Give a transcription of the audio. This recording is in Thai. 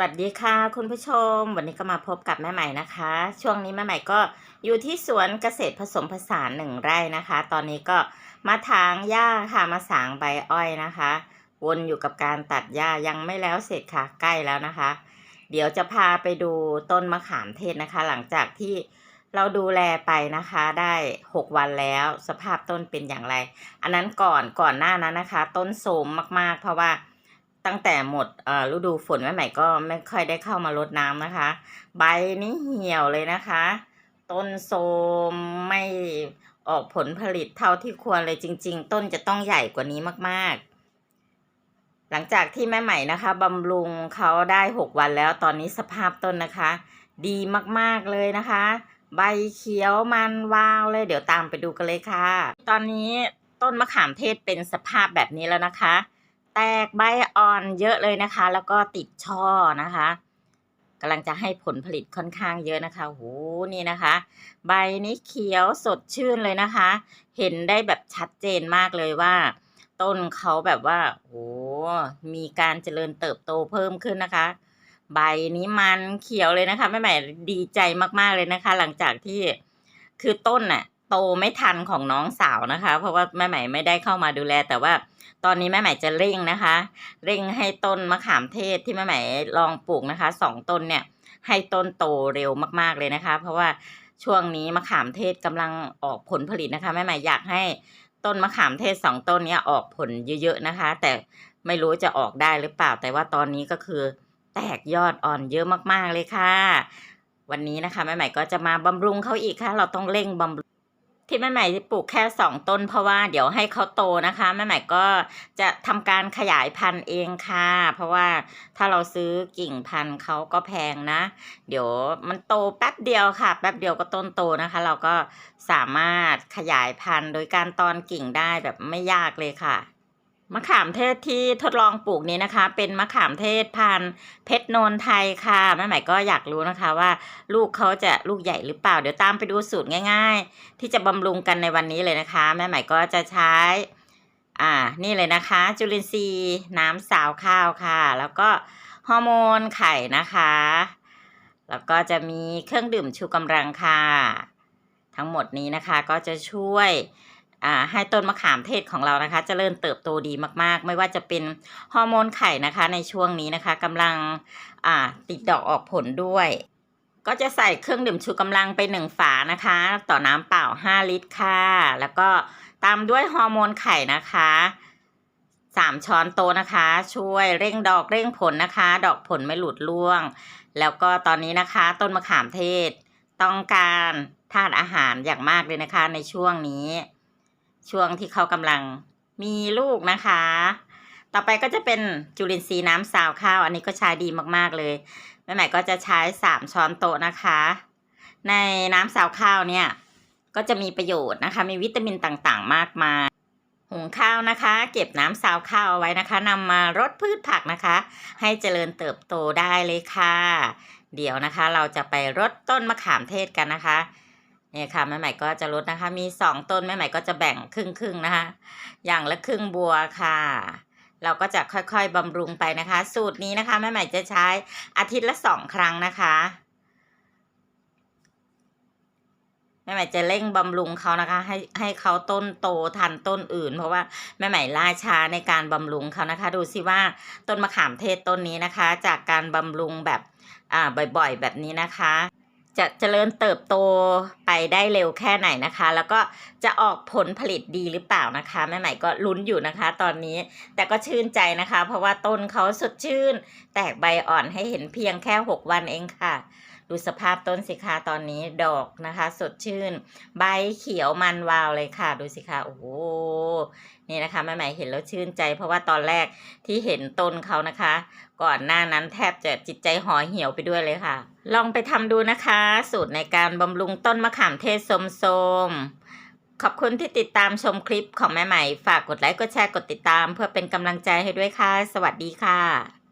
วัสดีค่ะ คุณผู้ชม วันนี้ก็มาพบกับแม่ใหม่นะคะ ช่วงนี้แม่ใหม่ก็อยู่ที่สวนเกษตรผสมผสานหนึ่งไร่นะคะ ตอนนี้ก็มาถางหญ้าค่ะมาสางใบอ้อยนะคะ วนอยู่กับการตัดหญ้ายังไม่แล้วเสร็จค่ะใกล้แล้วนะคะ เดี๋ยวจะพาไปดูต้นมะขามเทศนะคะ หลังจากที่เราดูแลไปนะคะได้ 6 วันแล้วสภาพต้นเป็นอย่างไร อันนั้นก่อนก่อนหน้านั้นนะคะ ต้นโทรมมากๆ เพราะว่า ตั้งแต่หมดฤดูฝนแม่ใหม่ก็ไม่ค่อยได้เข้ามารดน้ำนะคะ ใบนี้เหี่ยวเลยนะคะ ต้นโทมไม่ออกผลผลิตเท่าที่ควรเลยจริง ๆ ต้นจะต้องใหญ่กว่านี้มาก ๆ หลังจากที่แม่ใหม่นะคะบำรุงเขาได้ 6 วันแล้วตอนนี้สภาพต้นนะคะ ดีมากๆเลยนะคะ ใบเขียวมันวาวเลย เดี๋ยวตามไปดูกันเลยค่ะ ตอนนี้ต้นมะขามเทศเป็นสภาพแบบนี้แล้วนะคะ แตกใบอ่อนเยอะเลยนะคะ แล้วก็ติดช่อนะคะกำลังจะให้ผลผลิตค่อนข้างเยอะนะคะโหนี่นะคะ ใบนี้เขียวสดชื่นเลยนะคะ เห็นได้แบบชัดเจนมากเลยว่า ต้นเขาแบบว่าโหมีการเจริญเติบโตเพิ่มขึ้นนะคะ ใบนี้มันเขียวเลยนะคะแม่ใหม่ดีใจมากๆเลยนะคะ หลังจากที่คือต้นน่ะ โตไม่ทันของน้องสาวนะคะ เพราะว่าแม่ใหม่ไม่ได้เข้ามาดูแล แต่ว่าตอนนี้แม่ใหม่จะเร่งนะคะ เร่งให้ต้นมะขามเทศที่แม่ใหม่ลองปลูกนะคะสองต้นเนี่ย ให้ต้นโตเร็วมากๆเลยนะคะ เพราะว่าช่วงนี้มะขามเทศกำลังออกผลผลิตนะคะแม่ใหม่อยากให้ต้นมะขามเทศสองต้นเนี้ยออกผลเยอะๆนะคะ แต่ไม่รู้จะออกได้หรือเปล่า แต่ว่าตอนนี้ก็คือแตกยอดอ่อนเยอะมากๆเลยค่ะ วันนี้นะคะแม่ใหม่ก็จะมาบำรุงเขาอีกค่ะ เราต้องเร่งบำรุง ที่แม่ใหม่ปลูกแค่สองต้น เพราะว่าเดี๋ยวให้เขาโตนะคะแม่ใหม่ก็จะทำการขยายพันธุ์เองค่ะ เพราะว่าถ้าเราซื้อกิ่งพันธุ์เขาก็แพงนะ เดี๋ยวมันโตแป๊บเดียวค่ะ แป๊บเดียวก็ต้นโตนะคะ เราก็สามารถขยายพันธุ์โดยการตอนกิ่งได้แบบไม่ยากเลยค่ะ มะขามเทศที่ทดลองปลูกนี้นะคะ เป็นมะขามเทศพันธุ์เพชรนนไทยค่ะแม่ใหม่ก็อยากรู้นะคะว่า ลูกเขาจะลูกใหญ่หรือเปล่า เดี๋ยวตามไปดูสูตรง่าย ๆ ที่จะบำรุงกันในวันนี้เลยนะคะ แม่ใหม่ก็จะใช้ อ่า นี่เลยนะคะ จุลินทรีย์น้ำสาวข้าวค่ะ แล้วก็ฮอร์โมนไข่นะคะ แล้วก็จะมีเครื่องดื่มชูกำลังค่ะ ทั้งหมดนี้นะคะก็จะช่วย ให้ต้นมะขามเทศของเรานะคะจเจริญเติบโตดีมากๆ ไม่ว่าจะเป็นฮอร์โมนไข่นะคะ ในช่วงนี้นะคะกำลังอ่าติดดอกออกผลด้วย ก็จะใส่เครื่องดื่มชูกำลังไปหนึ่งฝานะคะ ต่อน้ำเปล่า 5 ลิตรค่ะ แล้วก็ตามด้วยฮอร์โมนไข่นะคะสามช้อนโต๊ะนะคะ ช่วยเร่งดอกเร่งผลนะคะ ดอกผลไม่หลุดร่วง แล้วก็ตอนนี้นะคะต้นมะขามเทศ ต้องการธาตุอาหารอย่างมากเลยนะคะในช่วงนี้ ช่วงที่เขากำลังมีลูกนะคะ ต่อไปก็จะเป็นจุลินทรีย์น้ำซาวข้าว อันนี้ก็ใช้ดีมากๆเลยแม่ใหม่ก็จะใช้สามช้อนโต๊ะนะคะ ในน้ำซาวข้าวเนี่ยก็จะมีประโยชน์นะคะ มีวิตามินต่างๆ มากมายหุงข้าวนะคะ เก็บน้ำซาวข้าวเอาไว้นะคะนำมารดพืชผักนะคะ ให้เจริญเติบโตได้เลยค่ะ เดี๋ยวนะคะ เราจะไปรดต้นมะขามเทศกันนะคะ นี่ยค่ะแม่ใหม่ก็จะลดนะคะ มีสองต้นแม่ใหม่ก็จะแบ่งครึ่งครึ่งๆนะคะ อย่างละครึ่งบัวค่ะ เราก็จะค่อยๆบำรุงไปนะคะ สูตรนี้นะคะแม่ใหม่จะใช้อาทิตย์ละสองครั้งนะคะแม่ใหม่จะเร่งบำรุงเขานะคะ ให้ให้เขาต้นโตทันต้นอื่น เพราะว่าแม่ใหม่ล่าช้าในการบำรุงเขานะคะ ดูสิว่าต้นมะขามเทศต้นนี้นะคะ จากการบำรุงแบบอ่าบ่อย ๆ แบบนี้นะคะ จะเจริญเติบโตไปได้เร็วแค่ไหนนะคะ แล้วก็จะออกผลผลิตดีหรือเปล่านะคะแม่ใหม่ก็ลุ้นอยู่นะคะ ตอนนี้แต่ก็ชื่นใจนะคะ เพราะว่าต้นเขาสดชื่น แตกใบอ่อนให้เห็นเพียงแค่ 6 วันเองค่ะ ดูสภาพต้นสิคะตอนนี้ดอกนะคะ สดชื่น ใบเขียวมันวาวเลยค่ะ ดูสิคะโอ้โหนี่นะคะแม่ใหม่เห็นแล้วชื่นใจ เพราะว่าตอนแรกที่เห็นต้นเขานะคะ ก่อนหน้านั้นแทบจะจิตใจห่อเหี่ยวไปด้วยเลยค่ะ ลองไปทำดูนะคะ สูตรในการบำรุงต้นมะขามเทศสมๆขอบคุณที่ติดตามชมคลิปของแม่ใหม่ ฝากกดไลค์กดแชร์กดติดตาม เพื่อเป็นกำลังใจให้ด้วยค่ะ สวัสดีค่ะ